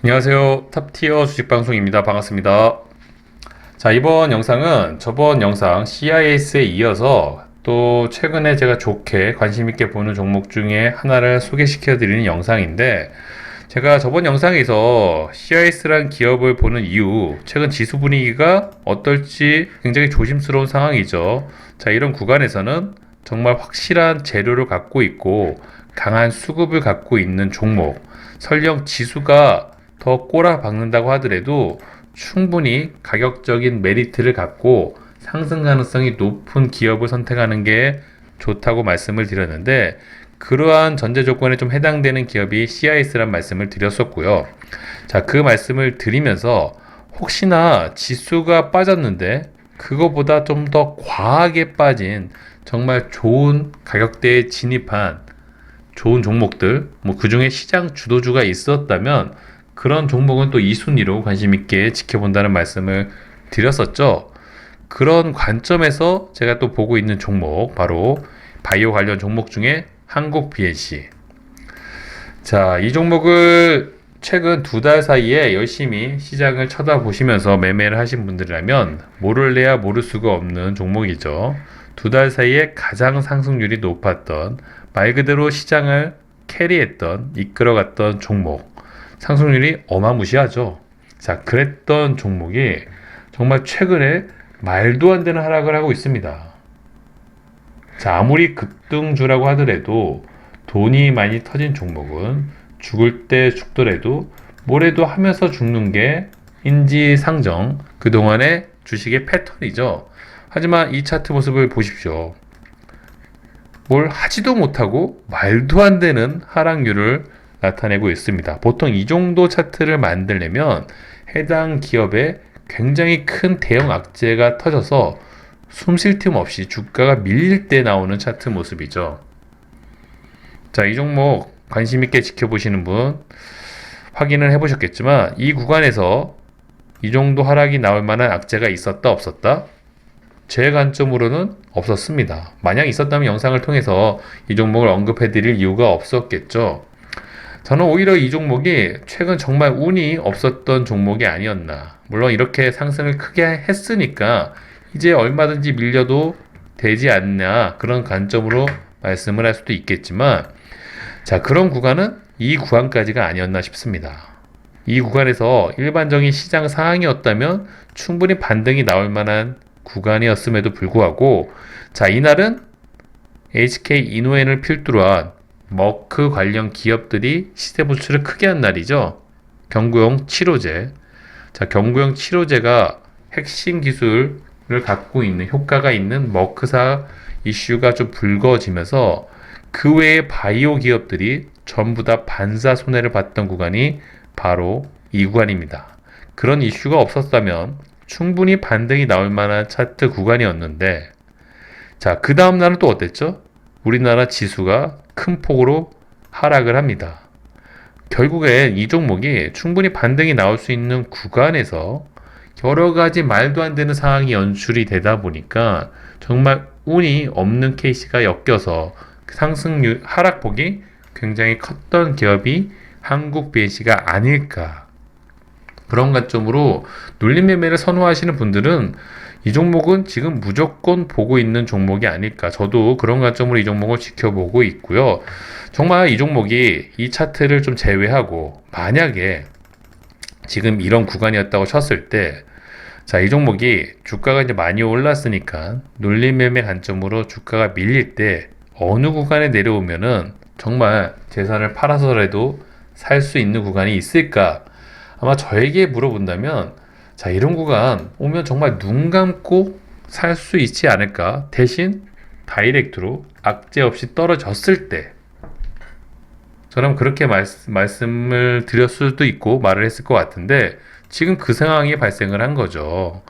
안녕하세요. 탑티어 주식방송입니다. 반갑습니다. 자, 이번 영상은 저번 영상 CIS에 이어서 또 최근에 제가 좋게 관심있게 보는 종목 중에 하나를 소개시켜 드리는 영상인데 제가 저번 영상에서 CIS란 기업을 보는 이유, 최근 지수 분위기가 어떨지 굉장히 조심스러운 상황이죠. 자, 이런 구간에서는 정말 확실한 재료를 갖고 있고 강한 수급을 갖고 있는 종목, 설령 지수가 더 꼬라 박는다고 하더라도 충분히 가격적인 메리트를 갖고 상승 가능성이 높은 기업을 선택하는 게 좋다고 말씀을 드렸는데 그러한 전제 조건에 좀 해당되는 기업이 CIS란 말씀을 드렸었고요. 자, 그 말씀을 드리면서 혹시나 지수가 빠졌는데 그거보다 좀 더 과하게 빠진 정말 좋은 가격대에 진입한 좋은 종목들, 뭐 그 중에 시장 주도주가 있었다면 그런 종목은 또 2순위로 관심 있게 지켜본다는 말씀을 드렸었죠. 그런 관점에서 제가 또 보고 있는 종목, 바로 바이오 관련 종목 중에 한국 BNC. 자, 이 종목을 최근 두 달 사이에 열심히 시장을 쳐다보시면서 매매를 하신 분들이라면 모를래야 모를 수가 없는 종목이죠. 두 달 사이에 가장 상승률이 높았던 말 그대로 시장을 캐리했던 이끌어갔던 종목 상승률이 어마무시하죠. 자, 그랬던 종목이 정말 최근에 말도 안 되는 하락을 하고 있습니다. 자, 아무리 급등주라고 하더라도 돈이 많이 터진 종목은 죽을 때 죽더라도 뭐래도 하면서 죽는 게 인지상정 그동안의 주식의 패턴이죠. 하지만 이 차트 모습을 보십시오. 뭘 하지도 못하고 말도 안 되는 하락률을 나타내고 있습니다. 보통 이 정도 차트를 만들려면 해당 기업에 굉장히 큰 대형 악재가 터져서 숨 쉴 틈 없이 주가가 밀릴 때 나오는 차트 모습이죠. 자, 이 종목 관심 있게 지켜보시는 분 확인을 해보셨겠지만 이 구간에서 이 정도 하락이 나올 만한 악재가 있었다 없었다? 제 관점으로는 없었습니다. 만약 있었다면 영상을 통해서 이 종목을 언급해 드릴 이유가 없었겠죠. 저는 오히려 이 종목이 최근 정말 운이 없었던 종목이 아니었나. 물론 이렇게 상승을 크게 했으니까 이제 얼마든지 밀려도 되지 않냐. 그런 관점으로 말씀을 할 수도 있겠지만, 자, 그런 구간은 이 구간까지가 아니었나 싶습니다. 이 구간에서 일반적인 시장 상황이었다면 충분히 반등이 나올 만한 구간이었음에도 불구하고, 자, 이날은 HK 이노엔을 필두로 한 머크 관련 기업들이 시세 부출을 크게 한 날이죠. 경구용 치료제. 자, 경구용 치료제가 핵심 기술을 갖고 있는 효과가 있는 머크사 이슈가 좀 불거지면서 그 외의 바이오 기업들이 전부 다 반사 손해를 봤던 구간이 바로 이 구간입니다. 그런 이슈가 없었다면 충분히 반등이 나올 만한 차트 구간이었는데 자, 그 다음 날은 또 어땠죠? 우리나라 지수가 큰 폭으로 하락을 합니다. 결국엔 이 종목이 충분히 반등이 나올 수 있는 구간에서 여러 가지 말도 안 되는 상황이 연출이 되다 보니까 정말 운이 없는 케이스가 엮여서 상승률 하락폭이 굉장히 컸던 기업이 한국 BNC가 아닐까 그런 관점으로 눌림 매매를 선호하시는 분들은 이 종목은 지금 무조건 보고 있는 종목이 아닐까. 저도 그런 관점으로 이 종목을 지켜보고 있고요. 정말 이 종목이 이 차트를 좀 제외하고 만약에 지금 이런 구간이었다고 쳤을 때 자, 이 종목이 주가가 이제 많이 올랐으니까 눌림 매매 관점으로 주가가 밀릴 때 어느 구간에 내려오면은 정말 재산을 팔아서라도 살 수 있는 구간이 있을까? 아마 저에게 물어본다면 자, 이런 구간 오면 정말 눈 감고 살 수 있지 않을까? 대신 다이렉트로 악재 없이 떨어졌을 때 저는 그렇게 말, 말씀을 드렸을 수도 있고 말을 했을 것 같은데 지금 그 상황이 발생을 한 거죠.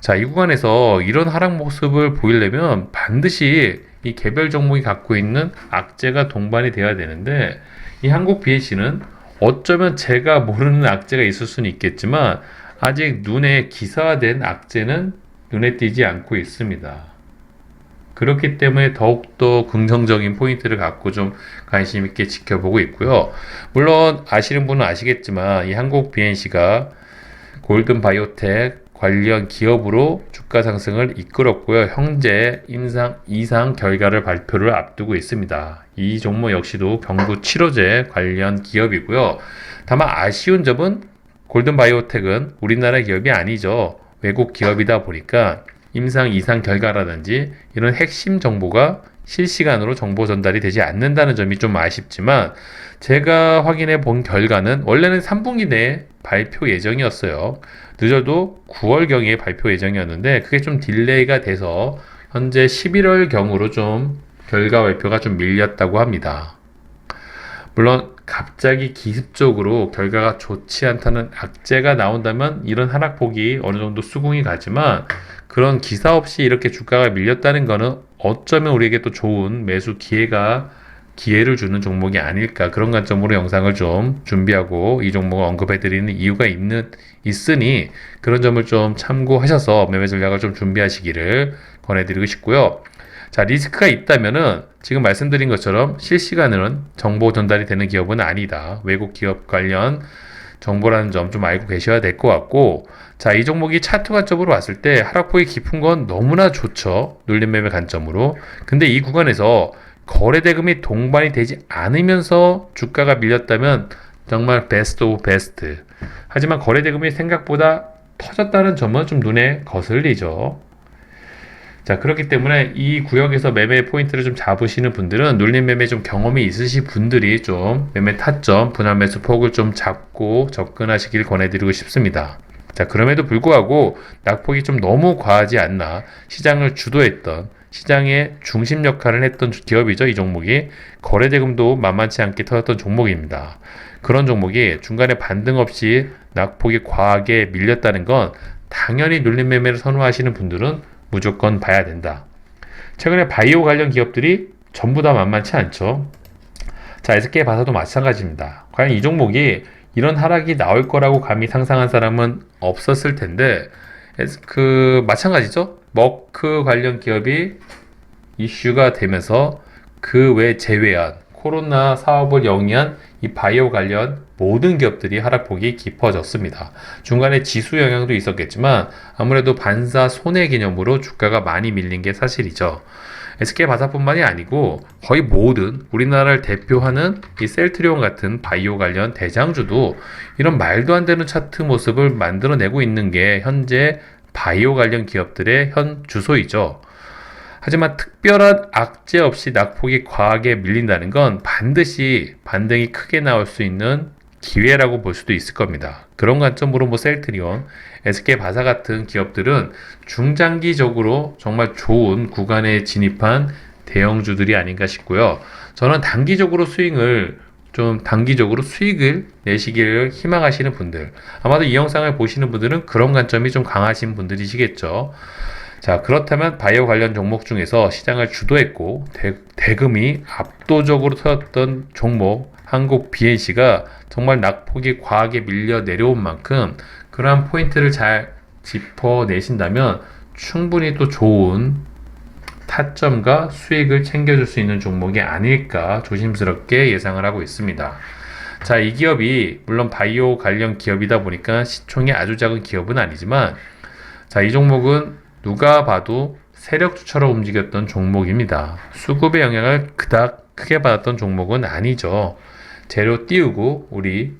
자, 이 구간에서 이런 하락 모습을 보이려면 반드시 이 개별 종목이 갖고 있는 악재가 동반이 돼야 되는데 이 한국 BH는 어쩌면 제가 모르는 악재가 있을 수는 있겠지만 아직 눈에 기사화된 악재는 눈에 띄지 않고 있습니다. 그렇기 때문에 더욱더 긍정적인 포인트를 갖고 좀 관심 있게 지켜보고 있고요. 물론 아시는 분은 아시겠지만 이 한국 BNC가 골든 바이오텍 관련 기업으로 주가 상승을 이끌었고요. 현재 임상 이상 결과를 발표를 앞두고 있습니다. 이 종목 역시도 경구 치료제 관련 기업이고요. 다만 아쉬운 점은 골든 바이오텍은 우리나라 기업이 아니죠. 외국 기업이다 보니까 임상 이상 결과라든지 이런 핵심 정보가 실시간으로 정보 전달이 되지 않는다는 점이 좀 아쉽지만 제가 확인해 본 결과는 원래는 3분기 내에 발표 예정이었어요. 늦어도 9월경에 발표 예정이었는데 그게 좀 딜레이가 돼서 현재 11월경으로 좀 결과 발표가 좀 밀렸다고 합니다. 물론 갑자기 기습적으로 결과가 좋지 않다는 악재가 나온다면 이런 하락폭이 어느 정도 수긍이 가지만 그런 기사 없이 이렇게 주가가 밀렸다는 거는 어쩌면 우리에게 또 좋은 매수 기회가 기회를 주는 종목이 아닐까 그런 관점으로 영상을 좀 준비하고 이 종목을 언급해 드리는 이유가 있는 있으니 그런 점을 좀 참고하셔서 매매 전략을 좀 준비하시기를 권해 드리고 싶고요. 자, 리스크가 있다면은 지금 말씀드린 것처럼 실시간으로는 정보 전달이 되는 기업은 아니다. 외국 기업 관련 정보라는 점 좀 알고 계셔야 될 것 같고, 자, 이 종목이 차트 관점으로 봤을 때 하락폭이 깊은 건 너무나 좋죠. 눌림 매매 관점으로. 근데 이 구간에서 거래 대금이 동반이 되지 않으면서 주가가 밀렸다면 정말 베스트 오브 베스트. 하지만 거래 대금이 생각보다 터졌다는 점은 좀 눈에 거슬리죠. 자, 그렇기 때문에 이 구역에서 매매 포인트를 좀 잡으시는 분들은 눌림 매매 좀 경험이 있으신 분들이 좀 매매 타점, 분할 매수 폭을 좀 잡고 접근하시길 권해드리고 싶습니다. 자, 그럼에도 불구하고 낙폭이 좀 너무 과하지 않나 시장을 주도했던 시장의 중심 역할을 했던 기업이죠. 이 종목이 거래 대금도 만만치 않게 터졌던 종목입니다. 그런 종목이 중간에 반등 없이 낙폭이 과하게 밀렸다는 건 당연히 눌림 매매를 선호하시는 분들은 무조건 봐야 된다. 최근에 바이오 관련 기업들이 전부 다 만만치 않죠. 자, SK 바사도 마찬가지입니다. 과연 이 종목이 이런 하락이 나올 거라고 감히 상상한 사람은 없었을 텐데, 그, 마찬가지죠. 머크 관련 기업이 이슈가 되면서 그 외 제외한 코로나 사업을 영위한 이 바이오 관련 모든 기업들이 하락폭이 깊어졌습니다. 중간에 지수 영향도 있었겠지만 아무래도 반사 손해 개념으로 주가가 많이 밀린 게 사실이죠. SK 바사뿐만이 아니고 거의 모든 우리나라를 대표하는 이 셀트리온 같은 바이오 관련 대장주도 이런 말도 안 되는 차트 모습을 만들어내고 있는 게 현재 바이오 관련 기업들의 현 주소이죠. 하지만 특별한 악재 없이 낙폭이 과하게 밀린다는 건 반드시 반등이 크게 나올 수 있는 기회라고 볼 수도 있을 겁니다. 그런 관점으로 뭐 셀트리온, SK 바사 같은 기업들은 중장기적으로 정말 좋은 구간에 진입한 대형주들이 아닌가 싶고요. 저는 단기적으로 스윙을 좀 단기적으로 수익을 내시기를 희망하시는 분들, 아마도 이 영상을 보시는 분들은 그런 관점이 좀 강하신 분들이시겠죠. 자, 그렇다면 바이오 관련 종목 중에서 시장을 주도했고 대, 금이 압도적으로 터졌던 종목 한국 BNC가 정말 낙폭이 과하게 밀려 내려온 만큼 그러한 포인트를 잘 짚어내신다면 충분히 또 좋은 타점과 수익을 챙겨줄 수 있는 종목이 아닐까 조심스럽게 예상을 하고 있습니다. 자, 이 기업이 물론 바이오 관련 기업이다 보니까 시총이 아주 작은 기업은 아니지만 자, 이 종목은 누가 봐도 세력주처럼 움직였던 종목입니다. 수급의 영향을 그닥 크게 받았던 종목은 아니죠. 재료 띄우고 우리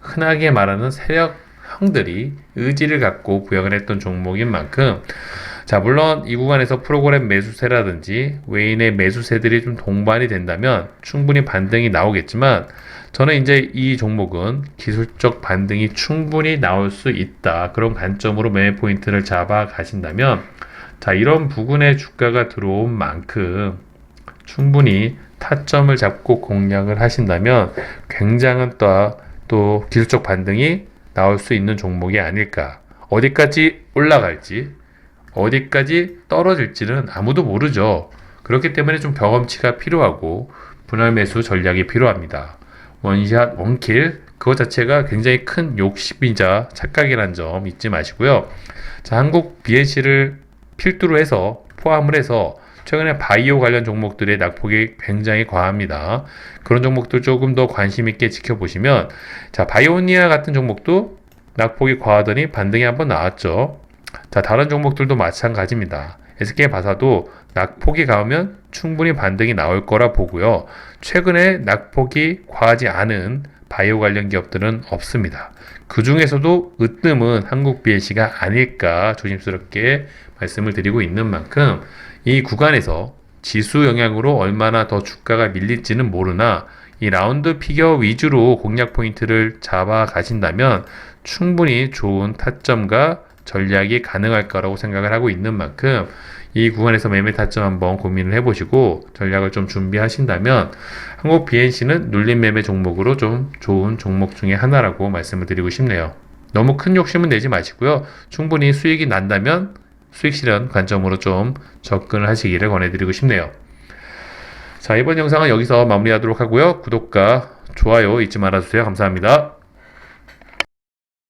흔하게 말하는 세력형들이 의지를 갖고 부양을 했던 종목인 만큼 자 물론 이 구간에서 프로그램 매수세라든지 외인의 매수세들이 좀 동반이 된다면 충분히 반등이 나오겠지만 저는 이제 이 종목은 기술적 반등이 충분히 나올 수 있다. 그런 관점으로 매매 포인트를 잡아 가신다면 자, 이런 부근에 주가가 들어온 만큼 충분히 타점을 잡고 공략을 하신다면 굉장한 또, 또 기술적 반등이 나올 수 있는 종목이 아닐까. 어디까지 올라갈지, 어디까지 떨어질지는 아무도 모르죠. 그렇기 때문에 좀 경험치가 필요하고 분할 매수 전략이 필요합니다. 원샷, 원킬 그것 자체가 굉장히 큰 욕심이자 착각이라는 점 잊지 마시고요. 자, 한국 BNC를 필두로 해서 포함을 해서 최근에 바이오 관련 종목들의 낙폭이 굉장히 과합니다. 그런 종목들 조금 더 관심 있게 지켜보시면 자, 바이오니아 같은 종목도 낙폭이 과하더니 반등이 한번 나왔죠. 자, 다른 종목들도 마찬가지입니다. SK 바사도 낙폭이 가면 충분히 반등이 나올 거라 보고요. 최근에 낙폭이 과하지 않은 바이오 관련 기업들은 없습니다. 그 중에서도 으뜸은 한국 BLC가 아닐까 조심스럽게 말씀을 드리고 있는 만큼 이 구간에서 지수 영향으로 얼마나 더 주가가 밀릴지는 모르나 이 라운드 피겨 위주로 공략 포인트를 잡아 가신다면 충분히 좋은 타점과 전략이 가능할 거라고 생각을 하고 있는 만큼 이 구간에서 매매 타점 한번 고민을 해보시고 전략을 좀 준비하신다면 한국 BNC는 눌림 매매 종목으로 좀 좋은 종목 중에 하나라고 말씀을 드리고 싶네요. 너무 큰 욕심은 내지 마시고요. 충분히 수익이 난다면 수익 실현 관점으로 좀 접근을 하시기를 권해드리고 싶네요. 자, 이번 영상은 여기서 마무리하도록 하고요. 구독과 좋아요 잊지 말아주세요. 감사합니다.